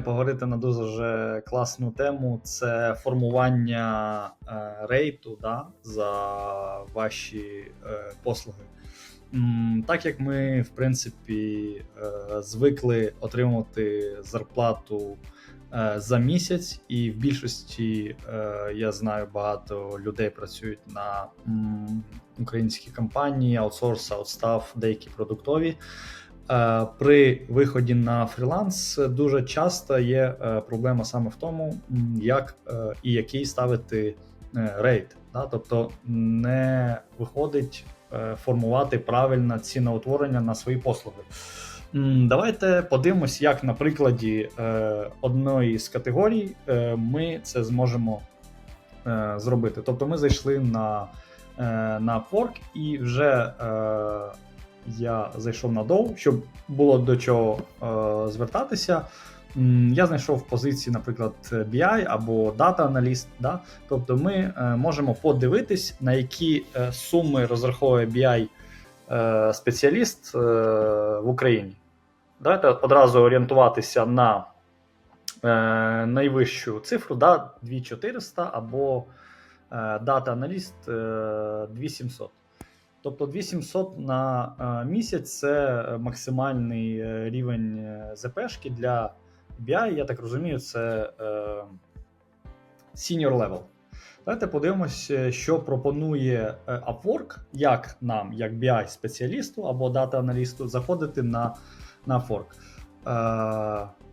Поговорити на дуже класну тему це формування е, рейту да, за ваші е, послуги. Так як ми, в принципі, е, звикли отримувати зарплату за місяць, і в більшості я знаю, багато людей працюють на українські компанії, аутсорс, аутстаф, деякі продуктові. Е, При виході на фріланс дуже часто є е, проблема саме в тому, як е, і який ставити рейт. Да? Тобто не виходить формувати правильне ціноутворення на свої послуги. Давайте подивимось, як на прикладі одної з категорій ми це зможемо зробити. Тобто ми зайшли на, на Upwork і вже я зайшов на Dow, щоб було до чого е, звертатися. Я знайшов позиції, наприклад, BI або Data Analyst. Да? Тобто ми е, можемо подивитись, на які е, суми розраховує BI е, спеціаліст в Україні. Давайте одразу орієнтуватися на найвищу цифру, да, 2400 або Data Analyst е, 2700. Тобто 2700 на е, місяць це максимальний е, рівень е, ЗПшки для BI, я так розумію, це senior level. Давайте подивимося, що пропонує Upwork, як нам, як BI-спеціалісту або дата-аналісту, заходити на, на Upwork.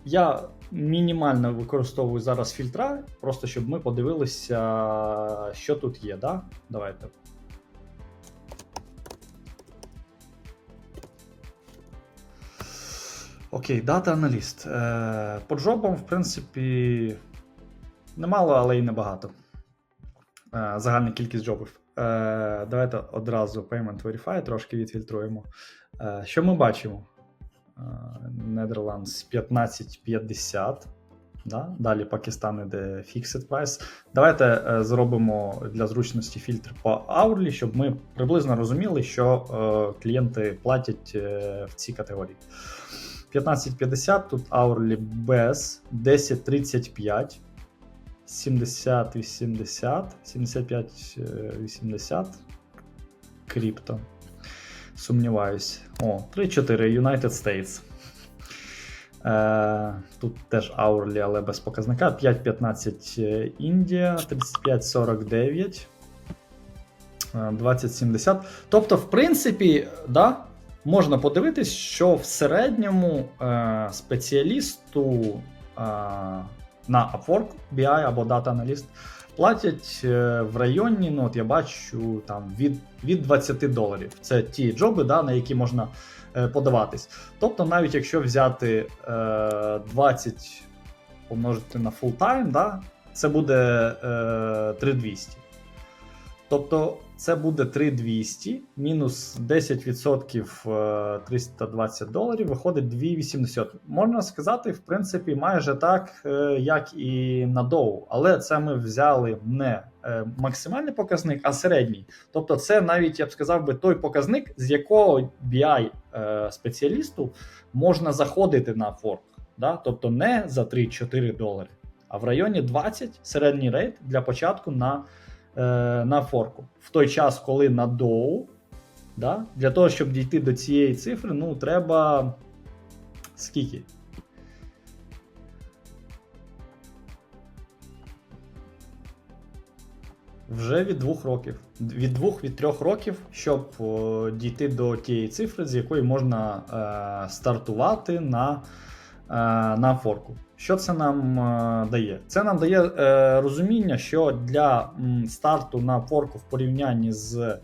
Я мінімально використовую зараз фільтра, просто щоб ми подивилися, що тут є. Да? Давайте. Окей, дата аналіст. Е, по джобам, в принципі, немало, але й небагато. Е, загальна кількість джобів. Е, давайте одразу Payment Verify трошки відфільтруємо. Що ми бачимо? Netherlands 1550. Да? Далі Пакистан іде Fixed Price. Давайте е, зробимо для зручності фільтр по hourly, щоб ми приблизно розуміли, що е, клієнти платять е, в цій категорії. 15.50, тут hourly без 10.35, 70.80, 75.80, крипто. Сумніваюсь. О, 3-4 United States. Е, тут теж hourly, але без показника. 5.15 Індія, 35.49. 2070. Тобто, в принципі, да, можна подивитись, що в середньому е, спеціалісту е, на Upwork, BI або Data Analyst платять е, в районі, ну от я бачу там від, від 20 доларів. Це ті джоби, да, на які можна е, подаватись. Тобто, навіть якщо взяти е, 20 помножити на time, да, це буде е, 3200. Тобто це буде 3200 мінус 10% е, 320 доларів, виходить 280. Можна сказати, в принципі, майже так, е, як і на Dow. Але це ми взяли не е, максимальний показник, а середній. Тобто, це навіть я б сказав би той показник, з якого BI е, спеціалісту можна заходити на Upwork. Да? Тобто не за 3-4 долари, а в районі 20 середній рейт для початку на е, на форку. В той час, коли на доу, да, для того, щоб дійти до цієї цифри, ну, треба скільки? Вже від двох років. Від двох від трьох років, щоб о, дійти до тієї цифри, з якої можна е, стартувати на, е, на форку. Що це нам е, дає? Це нам дає е, розуміння, що для м, старту на форку в порівнянні з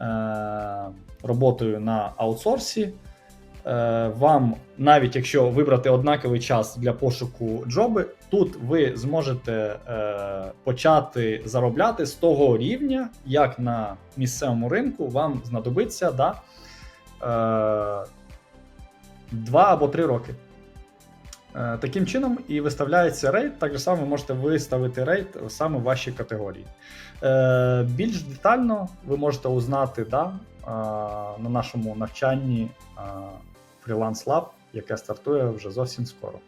е, роботою на аутсорсі, е, вам, навіть якщо вибрати однаковий час для пошуку джоби, тут ви зможете е, почати заробляти з того рівня, як на місцевому ринку вам знадобиться да, е, 2 або 3 роки. Е, Таким чином і виставляється рейд. Так само ви можете виставити рейд саме в вашій категорії. Е, Більш детально ви можете узнати да, е, на нашому навчанні Freelance Lab, яке стартує вже зовсім скоро.